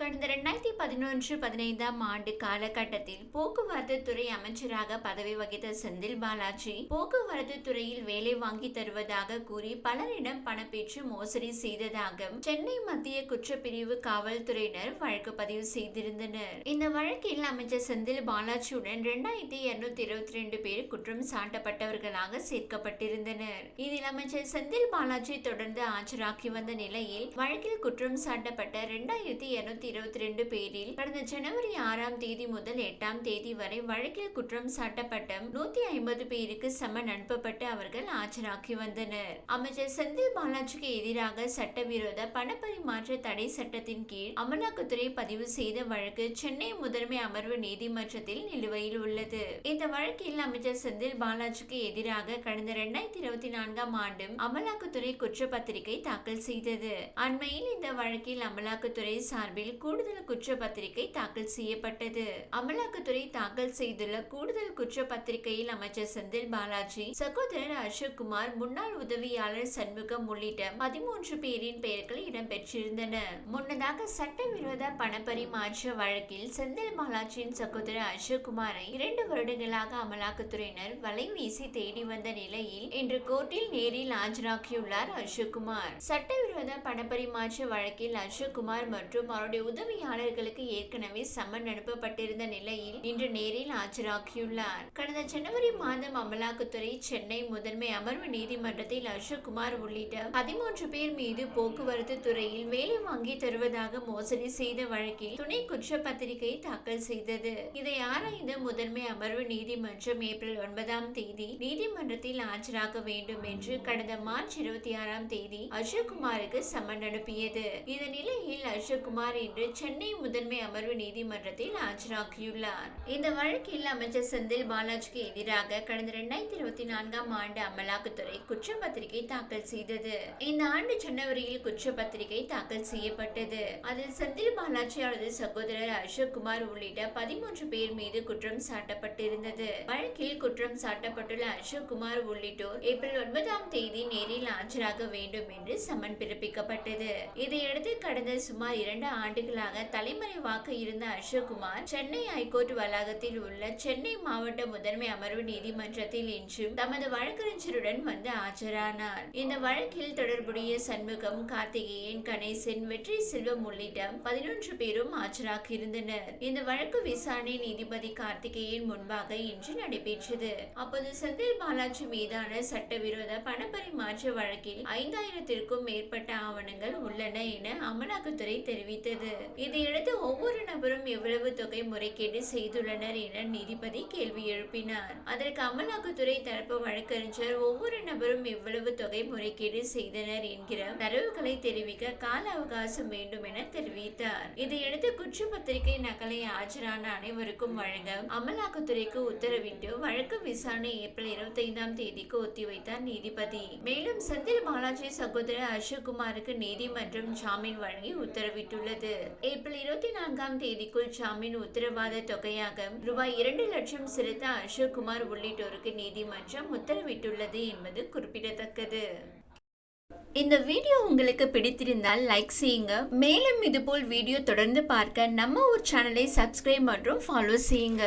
கடந்த ரெண்டாயிரத்தி பதினொன்று பதினைந்தாம் ஆண்டு காலகட்டத்தில் போக்குவரத்து துறை அமைச்சராக பதவி வகித்த செந்தில் பாலாஜி போக்குவரத்து துறையில் வேலை வாங்கி தருவதாக கூறி பலரிடம் பணப்பேற்று மோசடி செய்ததாக சென்னை மத்திய குற்றப்பிரிவு காவல்துறையினர் வழக்கு பதிவு செய்திருந்தனர். இந்த வழக்கில் அமைச்சர் செந்தில் பாலாஜியுடன் இரண்டாயிரத்தி இருநூத்தி இருபத்தி ரெண்டு பேர் குற்றம் சாட்டப்பட்டவர்களாக சேர்க்கப்பட்டிருந்தனர். இதில் அமைச்சர் செந்தில் பாலாஜி தொடர்ந்து ஆஜராகி வந்த நிலையில் வழக்கில் குற்றம் சாட்டப்பட்ட இரண்டாயிரத்தி இருநூத்தி இருபத்தி ரெண்டு பேரில் கடந்த ஜனவரி ஆறாம் தேதி முதல் எட்டாம் தேதி வரை வழக்கில் குற்றம் சாட்டப்பட்ட நூத்தி ஐம்பது பேருக்கு சமன் அனுப்பப்பட்டு அவர்கள் ஆஜராகி வந்தனர். அமைச்சர் செந்தில் பாலாஜிக்கு எதிராக சட்டவிரோத பணப்பரிமாற்ற தடை சட்டத்தின் கீழ் அமலாக்கத்துறை பதிவு செய்த வழக்கு சென்னை முதன்மை அமர்வு நீதிமன்றத்தில் நிலுவையில் உள்ளது. இந்த வழக்கில் அமைச்சர் செந்தில் பாலாஜிக்கு எதிராக கடந்த இரண்டாயிரத்தி இருபத்தி நான்காம் ஆண்டும் அமலாக்கத்துறை குற்றப்பத்திரிகை தாக்கல் செய்தது. அண்மையில் இந்த வழக்கில் அமலாக்கத்துறை சார்பில் கூடுதல் குற்றப்பத்திரிகை தாக்கல் செய்யப்பட்டது. அமலாக்கத்துறை தாக்கல் செய்துள்ள கூடுதல் குற்றப்பத்திரிகையில் அமைச்சர் செந்தில் பாலாஜி சகோதரர் அசோக் குமார் முன்னாள் உதவியாளர் சண்முகம் உள்ளிட்ட பதிமூன்று பேரின் பெயர்கள் இடம்பெற்றிருந்தன முன்னதாக சட்டவிரோத பணப்பரிமாற்ற வழக்கில் செந்தில் பாலாஜியின் சகோதரர் அசோக் குமாரை இரண்டு வருடங்களாக அமலாக்கத்துறையினர் வலை வீசி தேடி வந்த நிலையில் இன்று கோர்ட்டில் நேரில் ஆஜராகியுள்ளார் அசோக் குமார். சட்டவிரோத பணப்பரிமாற்ற வழக்கில் அசோக் குமார் மற்றும் அவருடைய உதவியாளர்களுக்கு ஏற்கனவே சம்மன் அனுப்பப்பட்டிருந்த நிலையில் இன்று நேரில் ஆஜராகியுள்ளார். கடந்த ஜனவரி மாதம் அமலாக்கத்துறை சென்னை முதன்மை அமர்வு நீதிமன்றத்தில் அசோக்குமார் உள்ளிட்ட பதிமூன்று பேர் மீது போக்குவரத்து துறையில் வேலை வாங்கி தருவதாக மோசடி செய்த வழக்கில் துணை குற்றப்பத்திரிகை தாக்கல் செய்தது. இதை ஆராய்ந்த முதன்மை அமர்வு நீதிமன்றம் ஏப்ரல் ஒன்பதாம் தேதி நீதிமன்றத்தில் ஆஜராக வேண்டும் என்று கடந்த மார்ச் இருபத்தி ஆறாம் தேதி அசோக்குமாருக்கு சம்மன் அனுப்பியது. இந்த நிலையில் அசோக்குமார் இன்று இன்று சென்னை முதன்மை அமர்வு நீதிமன்றத்தில் ஆஜராகியுள்ளார் இந்த வழக்கில் அமைச்சர் செந்தில் பாலாஜிக்கு எதிராக கடந்த இரண்டாயிரத்தி இருபத்தி நான்காம் ஆண்டு அமலாக்கத்துறை குற்றப்பத்திரிகை தாக்கல் செய்தது. இந்த ஆண்டு ஜனவரியில் குற்றப்பத்திரிகை தாக்கல் செய்யப்பட்டது. அதில் செந்தில் பாலாஜி அவரது சகோதரர் அசோக் குமார் உள்ளிட்ட பதிமூன்று பேர் மீது குற்றம் சாட்டப்பட்டிருந்தது. வழக்கில் குற்றம் சாட்டப்பட்டுள்ள அசோக் குமார் உள்ளிட்டோர் ஏப்ரல் ஒன்பதாம் தேதி நேரில் ஆஜராக வேண்டும் என்று சமன் பிறப்பிக்கப்பட்டது. இதையடுத்து கடந்த சுமார் இரண்டு ஆண்டுகள் ஆண்டுகளாக தலைமறைவாக இருந்த அசோக்குமார் சென்னை ஹைகோர்ட் வளாகத்தில் உள்ள சென்னை மாவட்ட முதன்மை அமர்வு நீதிமன்றத்தில் இன்றும் தமது வழக்கறிஞருடன் வந்து ஆஜரானார். இந்த வழக்கில் தொடர்புடைய சண்முகம் கார்த்திகேயன் கணேசன் வெற்றி செல்வம் உள்ளிட்ட பதினொன்று பேரும் ஆஜராகியிருந்தனர். இந்த வழக்கு விசாரணை நீதிபதி கார்த்திகேயன் முன்பாக இன்று நடைபெற்றது. அப்போது செந்தில் பாலாஜி மீதான சட்டவிரோத பணப்பரிமாற்ற வழக்கில் ஐந்தாயிரத்திற்கும் மேற்பட்ட ஆவணங்கள் உள்ளன என அமலாக்கத்துறை தெரிவித்தது. இதையடுத்து ஒவ்வொரு நபரும் எவ்வளவு தொகை முறைகேடு செய்துள்ளனர் என நீதிபதி கேள்வி எழுப்பினார். அதற்கு அமலாக்கத்துறை தரப்பு வழக்கறிஞர் ஒவ்வொரு நபரும் எவ்வளவு தொகை முறைகேடு செய்தனர் என்கிற தரவுகளை தெரிவிக்க கால அவகாசம் வேண்டும் என தெரிவித்தார். இதையடுத்து குற்றப்பத்திரிகை நகலை ஆஜரான அனைவருக்கும் வழங்க அமலாக்கத்துறைக்கு உத்தரவிட்டு வழக்கு விசாரணை ஏப்ரல் இருபத்தி ஐந்தாம் தேதிக்கு ஒத்திவைத்தார் நீதிபதி. மேலும் செந்தில் பாலாஜி சகோதரர் அசோக் குமாருக்கு நீதிமன்றம் ஜாமீன் வழங்கி உத்தரவிட்டுள்ளது. ஏப்ரல் இருபத்தி நான்காம் தேதி தேதிக்குள் ஜாமீன் உத்தரவாத தொகையாக ரூபாய் இரண்டு லட்சம் செலுத்த அசோக்குமார் உள்ளிட்டோருக்கு நீதிமன்றம் உத்தரவிட்டுள்ளது என்பது குறிப்பிடத்தக்கது. இந்த வீடியோ உங்களுக்கு பிடித்திருந்தால் லைக் செய்யுங்க. மேலும் இதுபோல் வீடியோ தொடர்ந்து பார்க்க நம்ம ஒரு சேனலை சப்ஸ்கிரைப் மற்றும் ஃபாலோ செய்யுங்க.